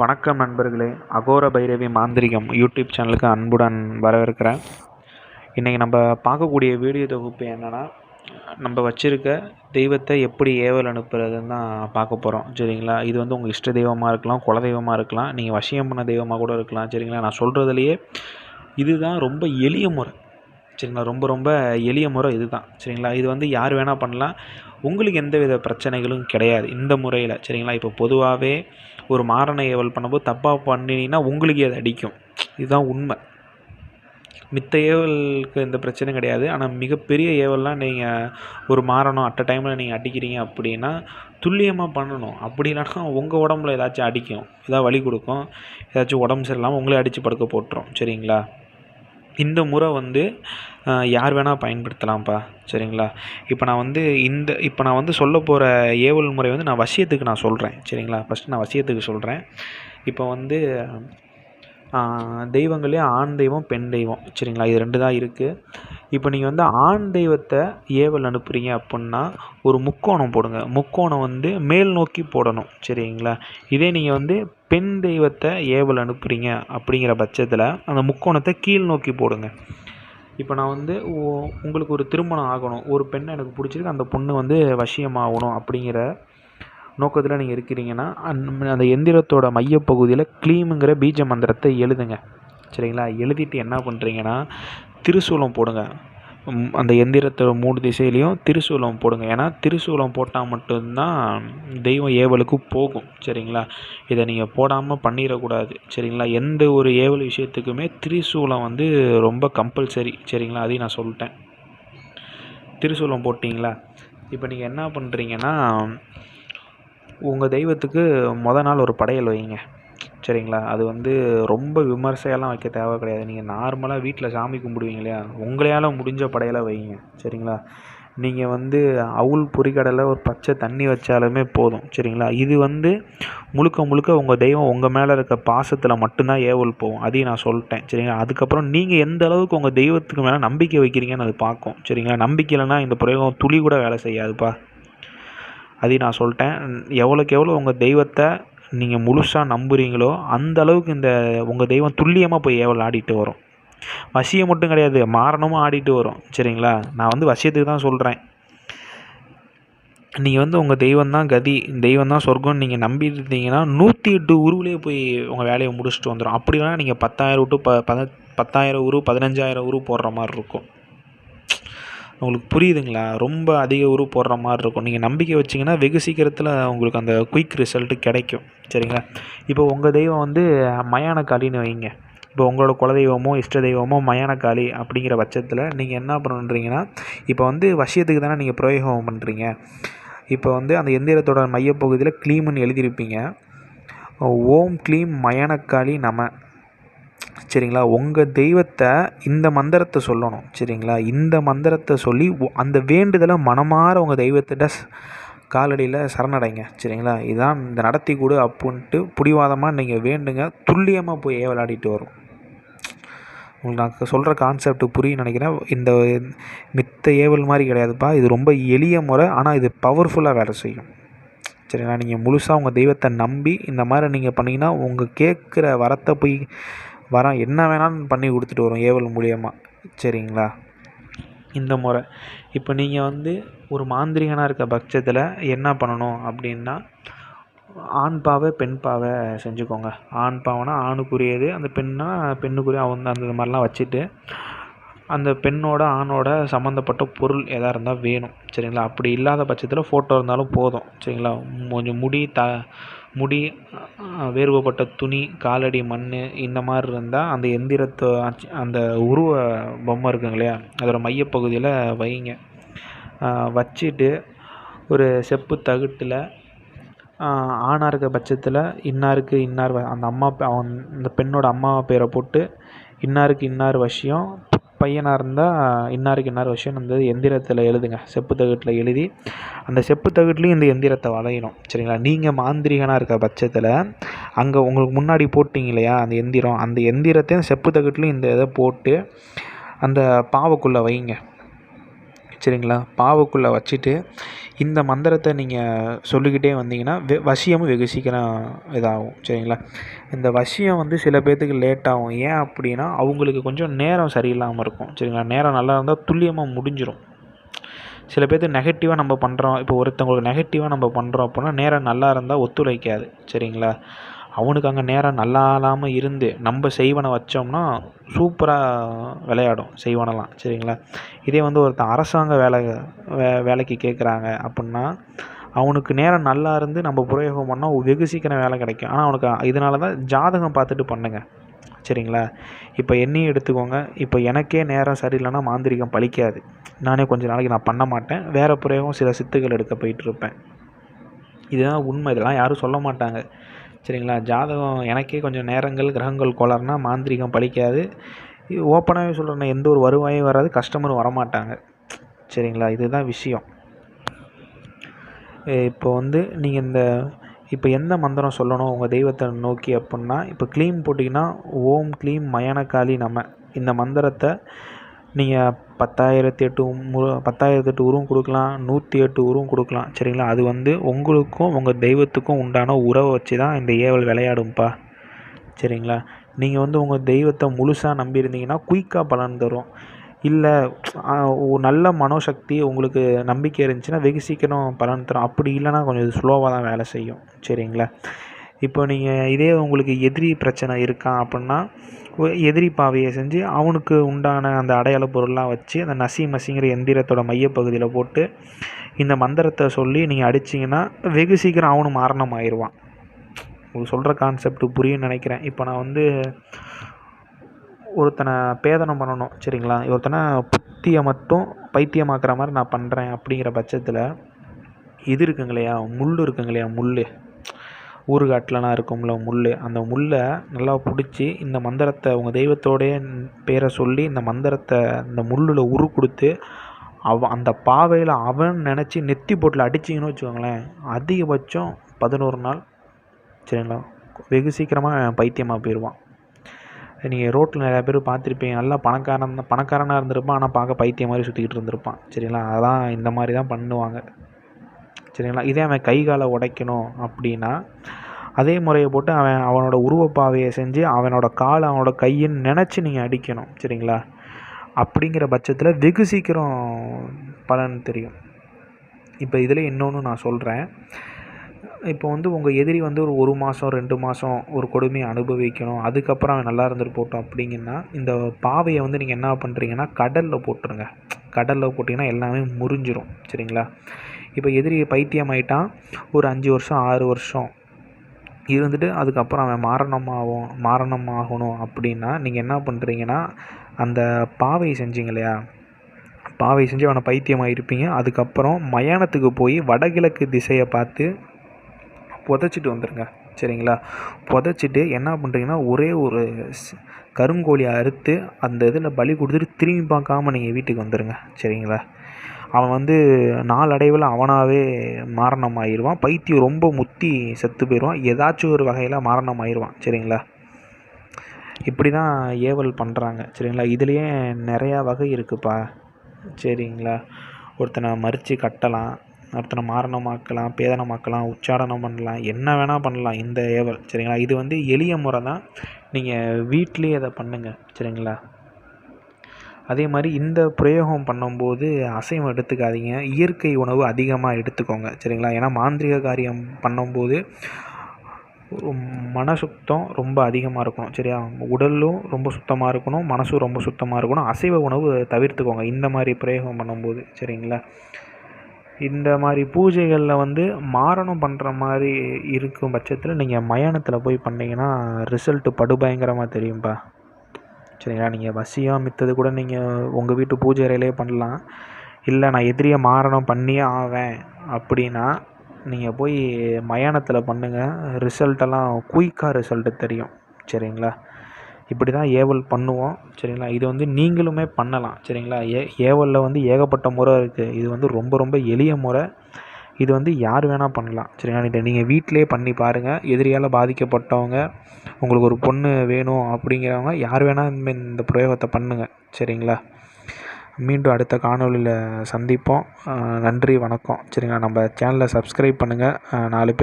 வணக்கம் நண்பர்களே. அகோர பைரவி மாந்திரிகம் யூடியூப் சேனலுக்கு அன்புடன் வரவேற்கிறேன். இன்றைக்கி நம்ம பார்க்கக்கூடிய வீடியோ தொகுப்பு என்னென்னா நம்ம வச்சுருக்க தெய்வத்தை எப்படி ஏவல் அனுப்புறதுன்னு தான் பார்க்க போகிறோம் சரிங்களா? இது வந்து உங்கள் இஷ்ட தெய்வமாக இருக்கலாம் குல தெய்வமாக இருக்கலாம் நீங்கள் வசியம் பண்ண தெய்வமாக கூட இருக்கலாம். சரிங்களா? நான் சொல்கிறதுலையே இதுதான் ரொம்ப எளிய முறை. சரிங்களா? ரொம்ப ரொம்ப எளிய முறை இது தான் சரிங்களா? இது வந்து யார் வேணால் பண்ணலாம். உங்களுக்கு எந்த வித பிரச்சனைகளும் கிடையாது இந்த முறையில். சரிங்களா? இப்போ பொதுவாகவே ஒரு மாரண ஏவல் பண்ணும்போது தப்பாக பண்ணினீங்கன்னா உங்களுக்கு அது அடிக்கும். இதுதான் உண்மை. மித்த ஏவலுக்கு எந்த பிரச்சனையும் கிடையாது. ஆனால் மிகப்பெரிய ஏவல்லாம் நீங்கள் ஒரு மாறணும் அட் டைமில் நீங்கள் அடிக்கிறீங்க அப்படின்னா துல்லியமாக பண்ணணும். அப்படி இல்லைனா உங்கள் உடம்புல ஏதாச்சும் அடிக்கும். ஏதாவது வலி கொடுக்கும். ஏதாச்சும் உடம்பு சரியில்லாமல் உங்களே அடித்து படுக்க போட்டுரும். சரிங்களா? இந்த முறை வந்து யார் வேணால் பயன்படுத்தலாம்ப்பா. சரிங்களா? இப்போ நான் வந்து இந்த இப்போ நான் வந்து சொல்ல போகிற ஏவல் முறை வந்து நான் வசியத்துக்கு நான் சொல்கிறேன் சரிங்களா? ஃபஸ்ட்டு நான் வசியத்துக்கு சொல்கிறேன் இப்போ வந்து தெய்வங்களே ஆண் தெய்வம் பெண் தெய்வம். சரிங்களா? இது ரெண்டு தான் இருக்குது இப்போ நீங்கள் வந்து ஆண் தெய்வத்தை ஏவல் அனுப்புகிறீங்க அப்புடின்னா ஒரு முக்கோணம் போடுங்க. முக்கோணம் வந்து மேல் நோக்கி போடணும். சரிங்களா? இதே நீங்கள் வந்து பெண் தெய்வத்தை ஏவல் அனுப்புகிறீங்க அப்படிங்கிற பட்சத்தில் அந்த முக்கோணத்தை கீழ் நோக்கி போடுங்க. இப்போ நான் வந்து உங்களுக்கு ஒரு திருமணம் ஆகணும். ஒரு பெண்ணை எனக்கு பிடிச்சிருக்கு. அந்த பொண்ணு வந்து வசியமாகணும் அப்படிங்கிற நோக்கத்தில் நீங்கள் இருக்கிறீங்கன்னா அந் அந்த எந்திரத்தோட மையப்பகுதியில் க்ளீமுங்கிற பீஜ மந்திரத்தை எழுதுங்க. சரிங்களா? எழுதிட்டு என்ன பண்ணுறீங்கன்னா திருசூலம் போடுங்க. அந்த எந்திரத்தை மூணு திசையிலையும் திருசூலம் போடுங்க. ஏன்னா திருசூலம் போட்டால் மட்டும்தான் தெய்வம் ஏவலுக்கு போகும். சரிங்களா? இதை நீங்கள் போடாமல் பண்ணிடக்கூடாது. சரிங்களா? எந்த ஒரு ஏவல் விஷயத்துக்குமே திரிசூலம் வந்து ரொம்ப கம்பல்சரி சரிங்களா? அதையும் நான் சொல்லிட்டேன். திருசூலம் போட்டிங்களா? இப்போ நீங்கள் என்ன பண்ணுறீங்கன்னா உங்கள் தெய்வத்துக்கு மொதல் நாள் ஒரு படையல் வைங்க. சரிங்களா? அது வந்து ரொம்ப விமர்சையெல்லாம் வைக்க தேவை கிடையாது. நீங்கள் நார்மலாக வீட்டில் சாமி கும்பிடுவீங்க இல்லையா? உங்களையால் முடிஞ்ச படையலாக வைங்க. சரிங்களா? நீங்கள் வந்து அவுள் பொறிக்கடலை ஒரு பச்சை தண்ணி வச்சாலுமே போதும். சரிங்களா? இது வந்து முழுக்க முழுக்க உங்கள் தெய்வம் உங்கள் மேலே இருக்க பாசத்தில் மட்டும்தான் ஏவல் போகும். அதையும் நான் சொல்லிட்டேன். சரிங்களா? அதுக்கப்புறம் நீங்கள் எந்த அளவுக்கு உங்கள் தெய்வத்துக்கு மேலே நம்பிக்கை வைக்கிறீங்கன்னு அது பார்க்கும். சரிங்களா? நம்பிக்கை இல்லைன்னா இந்த பிரயோகம் துளி கூட வேலை செய்யாதுப்பா. அதையும் நான் சொல்லிட்டேன். எவ்வளோக்கு எவ்வளோ உங்கள் தெய்வத்தை நீங்கள் முழுசாக நம்புகிறீங்களோ அந்த அளவுக்கு இந்த உங்கள் தெய்வம் துல்லியமாக போய் ஏவல் ஆடிட்டு வரும். வசியம் மட்டும் கிடையாது மாரணமும் ஆடிட்டு வரும். சரிங்களா? நான் வந்து வசியத்துக்கு தான் சொல்கிறேன் நீங்கள் வந்து உங்கள் தெய்வம் தான் கதி தெய்வம் தான் சொர்க்கம்னு நீங்கள் நம்பிட்டு இருந்தீங்கன்னா நூற்றி எட்டு உருவிலே போய் உங்கள் வேலையை முடிச்சுட்டு வந்துடும் அப்படிலாம் நீங்கள் பத்தாயிரம் டு ப பத பத்தாயிரம் உரு பதினஞ்சாயிரம் உரு போடுற மாதிரி இருக்கும். உங்களுக்கு புரியுதுங்களா? ரொம்ப அதிக உரு போடுற மாதிரி இருக்கும். நீங்கள் நம்பிக்கை வச்சிங்கன்னா வெகு சீக்கிரத்தில் உங்களுக்கு அந்த குயிக் ரிசல்ட்டு கிடைக்கும். சரிங்களா? இப்போ உங்கள் தெய்வம் வந்து மயானக்காளின்னு வைங்க. இப்போ உங்களோட குலதெய்வமோ இஷ்ட தெய்வமோ மயானக்காளி அப்படிங்கிற பட்சத்தில் நீங்கள் என்ன பண்ணுறீங்கன்னா இப்போ வந்து வசியத்துக்கு தானே நீங்கள் பிரயோகம் பண்ணுறீங்க இப்போ வந்து அந்த எந்திரத்தோட மையப்பகுதியில் க்ளீம்னு எழுதியிருப்பீங்க. ஓம் க்ளீம் மயானக்காளி நம. சரிங்களா? உங்கள் தெய்வத்தை இந்த மந்திரத்தை சொல்லணும். சரிங்களா? இந்த மந்திரத்தை சொல்லி அந்த வேண்டுதலை மனமாற உங்கள் தெய்வத்திட்ட காலடியில் சரணடைங்க. சரிங்களா? இதுதான் இந்த நடத்தி கொடு அப்புடின்ட்டு பிடிவாதமாக நீங்கள் வேண்டுங்க. துல்லியமாக போய் விளையாடிட்டு வரும். உங்களுக்கு நான் சொல்கிற கான்செப்ட் புரியும் நினைக்கிறேன். இந்த மித்த ஏவல் மாதிரி கிடையாதுப்பா. இது ரொம்ப எளிய முறை ஆனால் இது பவர்ஃபுல்லாக வேலை செய்யும். சரிங்களா? நீங்கள் முழுசாக உங்கள் தெய்வத்தை நம்பி இந்த மாதிரி நீங்கள் பண்ணிங்கன்னா உங்கள் கேட்குற வரத்தை போய் வரம் என்ன வேணாலும் பண்ணி கொடுத்துட்டு வரும் ஏவல் மூலியமாக சரிங்களா? இந்த முறை. இப்போ நீங்கள் வந்து ஒரு மாந்திரிகனாக இருக்க பட்சத்தில் என்ன பண்ணணும் அப்படின்னா ஆண் பாவை பெண் பாவை செஞ்சுக்கோங்க. ஆண் பாவைனா ஆணுக்குரியது அந்த பெண்ணா பெண்ணுக்குரிய அவங்க அந்த மாதிரிலாம் வச்சுட்டு அந்த பெண்ணோட ஆணோட சம்மந்தப்பட்ட பொருள் எதாக இருந்தால் வேணும். சரிங்களா? அப்படி இல்லாத பட்சத்தில் ஃபோட்டோ இருந்தாலும் போதும். சரிங்களா? கொஞ்சம் முடி த முடி வேறுபட்ட துணி காலடி மண் இந்த மாதிரி இருந்தால் அந்த எந்திரத்தை அந்த உருவ பொம்மை இருக்குங்க இல்லையா? அதோட மையப்பகுதியில் வைங்க. வச்சுட்டு ஒரு செப்பு தகட்டில் ஆணாக இருக்க பட்சத்தில் இன்னாருக்கு இன்னார் அந்த அம்மா அவன் பெண்ணோட அம்மா பேரை போட்டு இன்னாருக்கு இன்னார் வசியம் பையனாக இருந்தால் இன்னாருக்கு இன்னார் விஷயம் அந்த எந்திரத்தில் எழுதுங்க. செப்பு தகட்டில் எழுதி அந்த செப்பு தகட்டுலேயும் இந்த எந்திரத்தை வளையணும். சரிங்களா? நீங்கள் மாந்திரிகனாக இருக்க பட்சத்தில் அங்கே உங்களுக்கு முன்னாடி போட்டிங்க இல்லையா அந்த எந்திரம் அந்த எந்திரத்தையும் செப்பு தகட்டுலேயும் இந்த இதை போட்டு அந்த பாவைக்குள்ளே வைங்க. சரிங்களா? பாவைக்குள்ளே வச்சுட்டு இந்த மந்திரத்தை நீங்கள் சொல்லிக்கிட்டே வந்தீங்கன்னா வெ வசியமும் வெகு சீக்கிரம் இதாகும். சரிங்களா? இந்த வசியம் வந்து சில பேர்த்துக்கு லேட் ஆகும். ஏன் அப்படின்னா அவங்களுக்கு கொஞ்சம் நேரம் சரியில்லாமல் இருக்கும். சரிங்களா? நேரம் நல்லா இருந்தால் துல்லியமாக முடிஞ்சிடும் சில பேர்த்துக்கு நெகட்டிவாக நம்ம பண்ணுறோம் இப்போ ஒருத்தவங்களுக்கு நெகட்டிவாக நம்ம பண்ணுறோம் அப்படின்னா நேரம் நல்லா இருந்தால் ஒத்துழைக்காது. சரிங்களா? அவனுக்கு அங்கே நேரம் நல்லா இல்லாமல் இருந்து நம்ம செய்வனை வச்சோம்னா சூப்பராக விளையாடும் செய்வனெல்லாம் சரிங்களா? இதே வந்து ஒருத்தன் அரசாங்க வேலை வே வேலைக்கு கேட்குறாங்க அப்புடின்னா அவனுக்கு நேரம் நல்லா இருந்து நம்ம பிரயோகம் பண்ணால் வெகு சீக்கிரம் வேலை கிடைக்கும். ஆனால் அவனுக்கு இதனால தான் ஜாதகம் பார்த்துட்டு பண்ணுங்கள் சரிங்களா? இப்போ என்னையும் எடுத்துக்கோங்க. இப்போ எனக்கே நேரம் சரியில்லைன்னா மாந்திரிகம் பழிக்காது. நானே கொஞ்ச நாளைக்கு நான் பண்ண மாட்டேன். வேறு பிரயோகம் சில சித்துக்கள் எடுக்க போயிட்டுருப்பேன் இதுதான் உண்மை. இதெல்லாம் யாரும் சொல்ல மாட்டாங்க. சரிங்களா? ஜாதகம் எனக்கே கொஞ்சம் நேரங்கள் கிரகங்கள் கோளாறுனா மாந்திரிகம் பழிக்காது. இது ஓப்பனாகவே சொல்கிறேன்னா எந்த ஒரு வருவாயும் வராது கஸ்டமரும் வரமாட்டாங்க. சரிங்களா? இதுதான் விஷயம். இப்போ வந்து நீங்கள் இந்த இப்போ எந்த மந்திரம் சொல்லணும் உங்கள் தெய்வத்தை நோக்கி அப்புடின்னா இப்போ க்ளீம் போட்டிங்கன்னா ஓம் க்ளீம் மயனகாளி நம்ம இந்த மந்திரத்தை நீங்கள் பத்தாயிரத்தி எட்டு மு பத்தாயிரத்தி எட்டு உருவம் கொடுக்கலாம் நூற்றி எட்டு உருவம் கொடுக்கலாம் சரிங்களா? அது வந்து உங்களுக்கும் உங்கள் தெய்வத்துக்கும் உண்டான உறவை வச்சு தான் இந்த ஏவல் விளையாடும்ப்பா சரிங்களா? நீங்கள் வந்து உங்கள் தெய்வத்தை முழுசாக நம்பியிருந்தீங்கன்னா குயிக்காக பலன் தரும். இல்லை நல்ல மனோசக்தி உங்களுக்கு நம்பிக்கை இருந்துச்சுன்னா வெகு சீக்கிரம் பலன் தரும். அப்படி இல்லைன்னா கொஞ்சம் ஸ்லோவாக தான் வேலை செய்யும் சரிங்களா? இப்போ நீங்கள் இதே உங்களுக்கு எதிரி பிரச்சனை இருக்கான் அப்புடின்னா எதிரி பாவையை செஞ்சு அவனுக்கு உண்டான அந்த அடையாள பொருள்லாம் வச்சு அந்த நசி மசிங்கிற எந்திரத்தோட மையப்பகுதியில் போட்டு இந்த மந்திரத்தை சொல்லி நீங்கள் அடிச்சிங்கன்னா வெகு சீக்கிரம் அவனும் மாரணம் ஆயிடுவான் உங்களுக்கு சொல்கிற கான்செப்ட் புரியும்னு நினைக்கிறேன். இப்போ நான் வந்து ஒருத்தனை பேதனம் பண்ணணும் சரிங்களா? ஒருத்தனை புத்தியை மட்டும் பைத்தியமாக்குற மாதிரி நான் பண்ணுறேன் அப்படிங்கிற பட்சத்தில் இது இருக்குங்களையா? முள் இருக்குங்களையா? முள் ஊறுகாட்டிலலாம் இருக்கும்ல முள் அந்த முள்ளை நல்லா பிடிச்சி இந்த மந்திரத்தை உங்கள் தெய்வத்தோடைய பேரை சொல்லி இந்த மந்திரத்தை இந்த முள்ளில் உரு கொடுத்து அவன் அந்த பாவையில் அவன் நினச்சி நெத்தி போட்டில் அடிச்சிங்கன்னு வச்சுக்கோங்களேன் அதிகபட்சம் பதினோரு நாள் சரிங்களா? வெகு சீக்கிரமாக பைத்தியமாக போயிடுவான் நீங்கள் ரோட்டில் நிறையா பேர் பார்த்துருப்பீங்க நல்லா பணக்காரன் பணக்காரனாக இருந்திருப்பான் ஆனால் பார்க்க பைத்தியம் மாதிரி சுற்றிக்கிட்டு இருந்திருப்பான். சரிங்களா? அதான் இந்த மாதிரி தான் பண்ணுவாங்க. சரிங்களா? இதே அவன் கை காலை உடைக்கணும் அப்படின்னா அதே முறையை போட்டு அவன் அவனோட உருவப்பாவையை செஞ்சு அவனோட காலை அவனோட கையின்னு நினச்சி நீங்கள் அடிக்கணும் சரிங்களா? அப்படிங்கிற பட்சத்தில் வெகு சீக்கிரம் பலன் தெரியும். இப்போ இதில் இன்னொன்று நான் சொல்கிறேன் இப்போ வந்து உங்கள் எதிரி வந்து ஒரு ஒரு மாதம் ரெண்டு மாதம் ஒரு கொடுமையை அனுபவிக்கணும் அதுக்கப்புறம் அவன் நல்லா இருந்துட்டு போட்டோம் அப்படிங்கன்னா இந்த பாவையை வந்து நீங்கள் என்ன பண்ணுறீங்கன்னா கடலில் போட்டுருங்க. கடலில் போட்டிங்கன்னா எல்லாமே முறிஞ்சிரும் சரிங்களா? இப்போ எதிரி பைத்தியம் ஆயிட்டான் ஒரு அஞ்சு வருஷம் ஆறு வருஷம் இருந்துட்டு அதுக்கப்புறம் அவன் மாரணம் ஆகும் மாரணம் ஆகணும் அப்படின்னா நீங்கள் என்ன பண்ணுறீங்கன்னா அந்த பாவை செஞ்சீங்க இல்லையா? பாவை செஞ்சு அவனை பைத்தியமாக இருப்பீங்க அதுக்கப்புறம் மயானத்துக்கு போய் வடகிழக்கு திசையை பார்த்து புதைச்சிட்டு வந்துடுங்க சரிங்களா? புதைச்சிட்டு என்ன பண்ணுறீங்கன்னா ஒரே ஒரு கருங்கோழி அறுத்து அந்த இதில் பலி கொடுத்துட்டு திரும்பி பார்க்காம நீங்கள் வீட்டுக்கு வந்துடுங்க சரிங்களா? அவன் வந்து நாளடைவில் அவனாகவே மாரணம் ஆயிடுவான் பைத்தியம் ரொம்ப முத்தி செத்து போயிடுவான் ஏதாச்சும் ஒரு வகையில் மாரணம் ஆயிடுவான் சரிங்களா? இப்படி தான் ஏவல் பண்ணுறாங்க சரிங்களா? இதுலேயே நிறையா வகை இருக்குதுப்பா சரிங்களா? ஒருத்தனை மறித்து கட்டலாம். ஒருத்தனை மாரணமாக்கலாம் பேதனமாக்கலாம் உச்சாடனம் பண்ணலாம். என்ன வேணால் பண்ணலாம் இந்த ஏவல். சரிங்களா? இது வந்து எளிய முறை தான் நீங்கள் வீட்லேயே அதை பண்ணுங்கள் சரிங்களா? அதே மாதிரி இந்த பிரயோகம் பண்ணும்போது அசைவம் எடுத்துக்காதீங்க. இயற்கை உணவு அதிகமாக எடுத்துக்கோங்க. சரிங்களா? ஏன்னா மாந்திரிக காரியம் பண்ணும்போது மன சுத்தம் ரொம்ப அதிகமாக இருக்கணும். சரியா? உடலும் ரொம்ப சுத்தமாக இருக்கணும். மனசும் ரொம்ப சுத்தமாக இருக்கணும். அசைவ உணவு தவிர்த்துக்கோங்க. இந்த மாதிரி பிரயோகம் பண்ணும்போது. சரிங்களா? இந்த மாதிரி பூஜைகளில் வந்து மாரணம் பண்ணுற மாதிரி இருக்கும் பட்சத்தில் நீங்கள் மயானத்தில் போய் பண்ணிங்கன்னா ரிசல்ட்டு படுபயங்கரமாக தெரியும்ப்பா சரிங்களா? நீங்கள் வசியம் மித்தது கூட நீங்கள் உங்கள் வீட்டு பூஜை அறையிலே பண்ணலாம். இல்லை நான் எதிரியை மாறணும் பண்ணியே ஆவேன் அப்படின்னா நீங்கள் போய் மயானத்தில் பண்ணுங்கள் ரிசல்ட்டெல்லாம் குயிக்காக ரிசல்ட்டு தெரியும். சரிங்களா? இப்படி தான் ஏவல் பண்ணுவோம். சரிங்களா? இது வந்து நீங்களுமே பண்ணலாம். சரிங்களா? ஏ ஏவலில் வந்து ஏகப்பட்ட முறை இருக்குது இது வந்து ரொம்ப ரொம்ப எளிய முறை. இது வந்து யார் வேணால் பண்ணலாம். சரிங்களா? இதை நீங்கள் வீட்டிலே பண்ணி பாருங்கள் எதிரியால் பாதிக்கப்பட்டவங்க உங்களுக்கு ஒரு பொண்ணு வேணும் அப்படிங்கிறவங்க யார் வேணால் இனிமேல் இந்த பிரயோகத்தை பண்ணுங்கள் சரிங்களா? மீண்டும் அடுத்த காணொளியில் சந்திப்போம். நன்றி வணக்கம். சரிங்களா? நம்ம சேனலை சப்ஸ்கிரைப் பண்ணுங்கள் நாலு பேர்